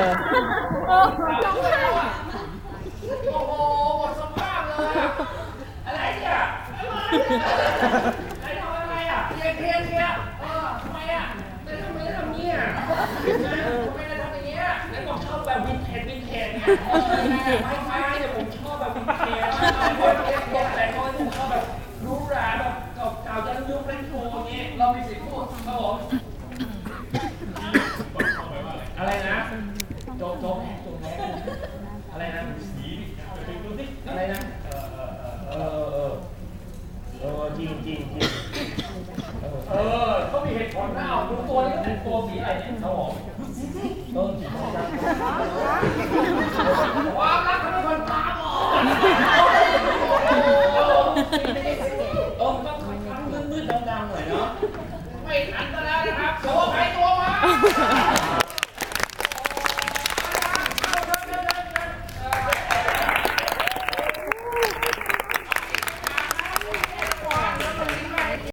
อโอ้โหหมดสภาพเลยอะอะไรเนี่ยไอ้ทำอะไรอะเทียนเทียนเนี่ยเออทำไมอะแต่ทำไมได้ทำเนี่ยทำไมได้ทำอย่างเงี้ยไอ้บอกชอบแบบวินเทจวินเทจไงเออไม่ไม่เนี่ผมชอบแบบวินเทจคนเล็กคนแต่คนผมชอบแบบหรูหราแบบเก่าๆยันยุคเรนโทรอย่างเงี้ยเรามีสิทธิ์พูดครับผมอะไรนะโจ๊กโจ๊กแพ้โจ๊กแพ้ อะไรนะสีดูสิอะไรนะเออเออเออเออจริงจริงจริงเออเขามีเหตุผลนะเอาดูตัวนี้ก็แต่งตัวสีอะไรเนี่ยเขาบอกเออสีอะไรนะความรักทำให้คนตาบอดเออต้องทำมืดๆดำๆหน่อยเนาะไม่ทันซะแล้ว